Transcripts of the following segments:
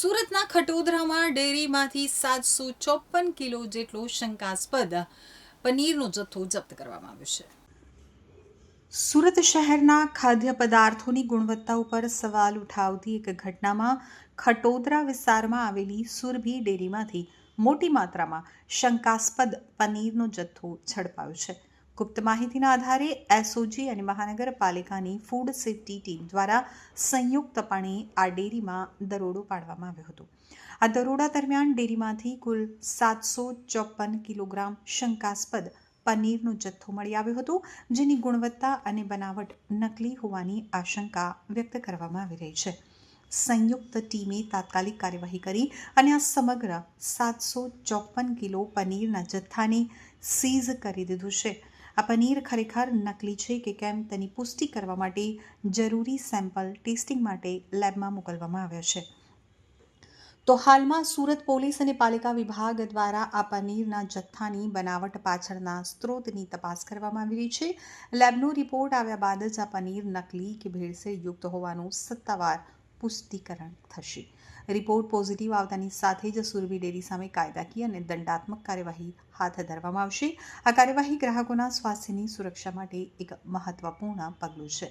સુરતના ખટોદરામાં ડેરીમાંથી સાતસો ચોપન કિલો જેટલો શંકાસ્પદ પનીરનો જથ્થો જપ્ત કરવામાં આવ્યો છે. સુરત શહેરના ખાદ્ય પદાર્થોની ગુણવત્તા ઉપર સવાલ ઉઠાવતી એક ઘટનામાં ખટોદરા વિસ્તારમાં આવેલી સુરભી ડેરીમાંથી મોટી માત્રામાં શંકાસ્પદ પનીરનો જથ્થો ઝડપાયો છે. ગુપ્ત માહિતીના આધારે એસઓજી અને મહાનગરપાલિકાની ફૂડ સેફ્ટી ટીમ દ્વારા સંયુક્તપણે આ ડેરીમાં દરોડો પાડવામાં આવ્યો હતો. આ દરોડા દરમિયાન ડેરીમાંથી કુલ સાતસો ચોપન કિલોગ્રામ શંકાસ્પદ પનીરનો જથ્થો મળી આવ્યો હતો, જેની ગુણવત્તા અને બનાવટ નકલી હોવાની આશંકા વ્યક્ત કરવામાં આવી રહી છે. સંયુક્ત ટીમે તાત્કાલિક કાર્યવાહી કરી અને આ સમગ્ર સાતસો ચોપન કિલો પનીરના જથ્થાને સીઝ કરી દીધું છે. આ પનીર ખરેખર નકલી છે કે કેમ તેની પુષ્ટિ કરવા માટે જરૂરી સેમ્પલ ટેસ્ટિંગ માટે લેબમાં મોકલવામાં આવ્યા છે. તો હાલમાં સુરત પોલીસ અને પાલિકા વિભાગ દ્વારા આ પનીરના જથ્થાની બનાવટ પાછળના સ્ત્રોતની તપાસ કરવામાં આવી રહી છે. લેબનો રિપોર્ટ આવ્યા બાદ જ આ પનીર નકલી કે ભેળસેળ યુક્ત હોવાનું સત્તાવાર પુષ્ટિકરણ થશે. રિપોર્ટ પોઝિટિવ આવતાની સાથે જ સુરભી ડેરી સામે કાયદાકીય અને દંડાત્મક કાર્યવાહી હાથ ધરવામાં આવશે. આ કાર્યવાહી ગ્રાહકોના સ્વાસ્થ્યની સુરક્ષા માટે એક મહત્વપૂર્ણ પગલું છે.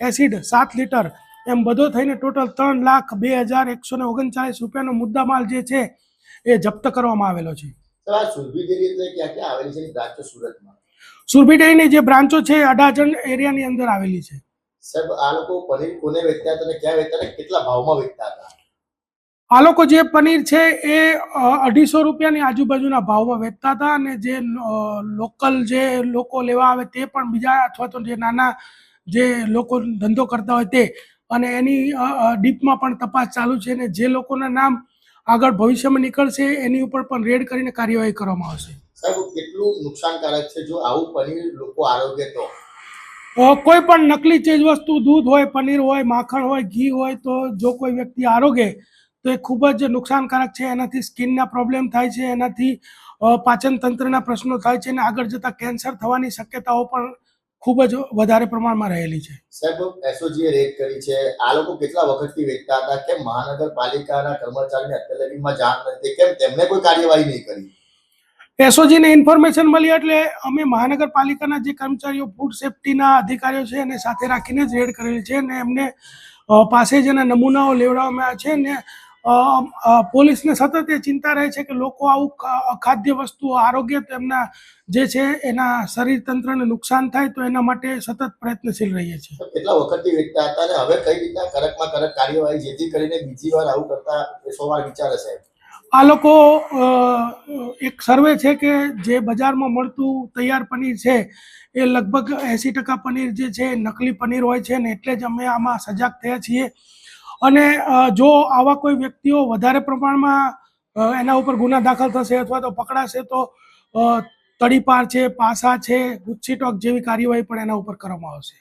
એસિડ સાત લીટર. એમ બધો થઈને ટોટલ ત્રણ લાખ બે હજાર એકસો ને ઓગણચાલીસ રૂપિયાનો મુદ્દામાલ જે છે એ જપ્ત કરવામાં આવેલો છે. સર સુરભી ડેરીની જે બ્રાન્ચો છે અઢાજણ એરિયાની અંદર આવેલી છે. સાહેબ આ લોકો પનીર કોને વેચતા હતા ક્યાં વેચતા કેટલા ભાવમાં વેચતા હતા? આ લોકો જે પનીર છે એ અઢીસો રૂપિયાની આજુબાજુના ભાવમાં વેચતા હતા અને જે લોકલ જે લોકો લેવા આવે તે પણ બીજા અથવા તો જે નાના જે લોકો ધંધો કરતા હોય તે. અને એની ડીપમાં પણ તપાસ ચાલુ છે અને જે લોકોના નામ આગળ ભવિષ્યમાં નીકળશે એની ઉપર પણ રેડ કરીને કાર્યવાહી કરવામાં આવશે. સાહેબ કેટલું નુકસાનકારક છે જો આવું પનીર લોકો આરોગ્ય તો? કોઈ પણ નકલી ચીજ વસ્તુ દૂધ હોય પનીર હોય માખણ હોય ઘી હોય તો જો કોઈ વ્યક્તિ આરોગે તો એ ખૂબ જ નુકસાનકારક છે. એનાથી સ્કિનના પ્રોબ્લેમ થાય છે એનાથી પાચન તંત્રના પ્રશ્નો થાય છે અને આગળ જતાં કેન્સર થવાની શક્યતાઓ પણ ખૂબ જ વધારે પ્રમાણમાં રહેલી છે. સાહેબ એસઓજીએ રેડ કરી છે. આ લોકો કેટલા વખતથી વેચતા હતા? કેમ મહાનગરપાલિકાના કર્મચારીને અત્યારમાં જાણ નથી કેમ તેમને કોઈ કાર્યવાહી નહીં કરી? એસઓજીને ઇન્ફોર્મેશન મળી એટલે અમે મહાનગરપાલિકાના જે કર્મચારીઓ ફૂડ સેફ્ટીના અધિકારીઓ છે એને સાથે રાખીને જ રેડ કરેલી છે અને એમને પાસે જ એના નમૂનાઓ લેવડાવવામાં આવ્યા છે ને પોલીસને સતત એ ચિંતા રહે છે કે લોકો આવું ખાદ્ય વસ્તુઓ આરોગ્ય તેમના જે છે એના શરીર તંત્રને નુકસાન થાય તો એના માટે સતત પ્રયત્નશીલ રહીએ છીએ. કેટલા વખતથી વેચતા હતા અને હવે કઈ રીતના કડકમાં કડક કાર્યવાહી જેથી કરીને બીજી વાર આવું કરતા સો વાર વિચારે સાહેબ આ લોકો એક સર્વે છે કે જે બજારમાં મળતું તૈયાર પનીર છે એ લગભગ એંસી ટકા પનીર જે છે નકલી પનીર હોય છે ને એટલે જ અમે આમાં સજાગ થયા છીએ. અને જો આવા કોઈ વ્યક્તિઓ વધારે પ્રમાણમાં એના ઉપર ગુના દાખલ થશે અથવા તો પકડાશે તો તડીપાર છે, પાસા છે, ગુચ્છી ટોક જેવી કાર્યવાહી પણ એના ઉપર કરવામાં આવશે.